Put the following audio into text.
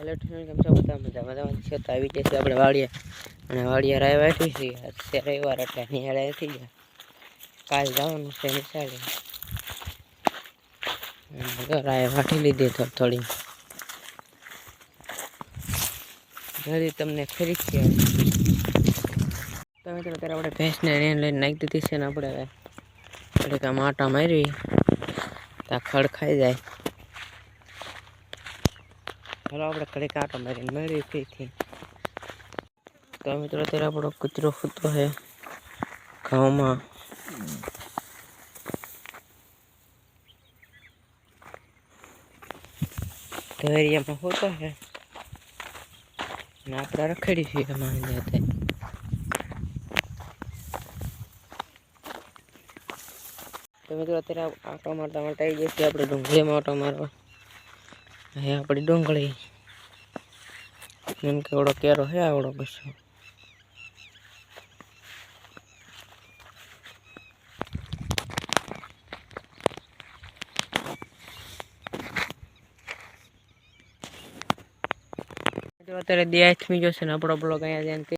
Hello train કેમ છો? બધા મજા મજામાં છે તો આવી જશે આપણે વાડીએ. અને વાડીએ રાય વાટી છે અત્યારે રવિવાર એટલે નિહાળે થઈ ગયા. કાલ જવાનું છે નિશાળે. રાય વાટી લીધી તો થોડી. ઘરે તમને ફરી તો અત્યારે આપણે ભેંસને રેન લઈને નાખી દીધી છે ને આપણે થોડીક આમ આટા મારવી ત્યાં ખડ ખાઈ જાય. ચાલો આપણે કડીક આટો મારીને મેળવી ફીથી તો મિત્રો, અત્યારે આપણો કચરો ફૂટતો છે ઘઉંમાં. એરિયામાં હોતો છે. ને આપણે રખડી છીએ એમાં જાતે તો. મિત્રો, અત્યારે આટો મારતા માટે આવી જશે આપણે ડુંગળીમાં આટો મારવા. હે આપણી ડુંગળી. એમ કે ઓળો કેરો હે આવડો કશો અત્યારે દે આઠમી જશે ને આપણો બ્લોગ અહીંયા જઈને